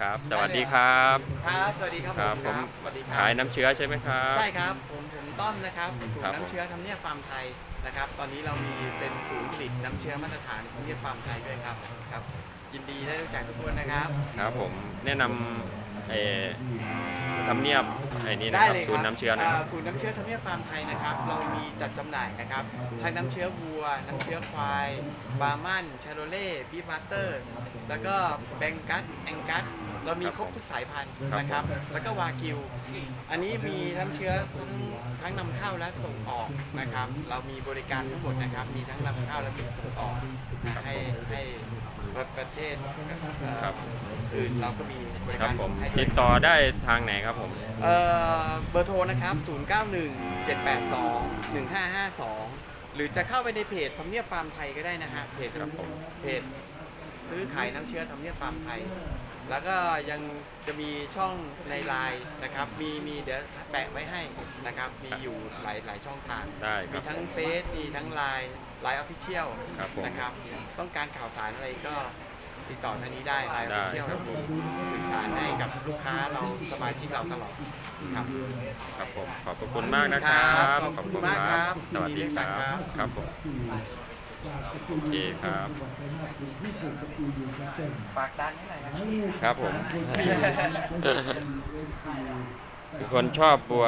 ครับ สวัสดีครับ ครับ สวัสดีครับครับผมผมสวัสดีครัขายน้ำเชื้อใช่ไหมครับ ใช่ครับ ผมผมต้อมนะครับศูนครับย์ผม น้ำเชื้อทำเนียบฟาร์มไทยนะครับ ตอนนี้เรามีเป็นศูนย์ผลิตน้ำเชื้อมาตรฐานทำเนียบฟาร์มไทยด้วยครับครับ ยินดีได้รู้จักทุกคนนะครับ ครับผมแนะนำเอ่อ ทำเนียบไอ้นี่นะได้ครับเลยคศูรันย์น้ำเชื้อนะคารับศูนย์น้ำเชื้อทำเนียบฟาร์มไทยนะครับ เรามีจัดจำหน่ายนะครับ ทั้งน้ำเชื้อวัว น้ำเชื้อควาย บาร์มันชาโรเล่บีฟมาสเตอร์ แล้วก็แบงกัสแองกัส เรามีครบทุกสายพันธุ์นะครับ แล้วก็วากิว อันนี้มีน้ำเชื้อทั้งทั้งนำเข้าและส่งออกนะครับ เรามีบริการทั้งหมดนะครับ มีทั้งนำเข้าและมีส่งออกนะให้ให้ประเทศเอ่อครับ อื่นเราก็มีบริครักาบรผส่มงให้ด้วติยดต่อได้ทางไหนครับผม เอ่อเบอร์โทรนะครับ 0917821552 หรือจะเข้าไปในเพจทำเนียบฟาร์มไทยก็ได้นะฮะเพจครับผม เพจซื้อขายน้ำเชื้อทำเนียบฟาร์มไทย แล้วก็ยังจะมีช่องในไลน์นะครับ มีมีเดี๋ยวแปะไว้ให้นะครับ มีอยู่หลายหลายช่องทาง ได้คมีรับ ทั้งเฟซมีทั้งไลน์ไลน์ออฟฟิเชียลครับผม นะครับ ต้องการข่าวสารอะไรก็ ติดต่อทางนี้ได้ไลน์ออฟได้ฟิเชียลเรามีสื่อสารให้กับลูกค้าเราสมาชิกเราตลอดครับ ครับผมขอบพระคุณมากนะครับครับขอบคุณมากครับสวัสดีครัยินดีครับบครับผมโอเคครับ ฝากดันให้หน่อยนะครับผมคือคนชอบบัว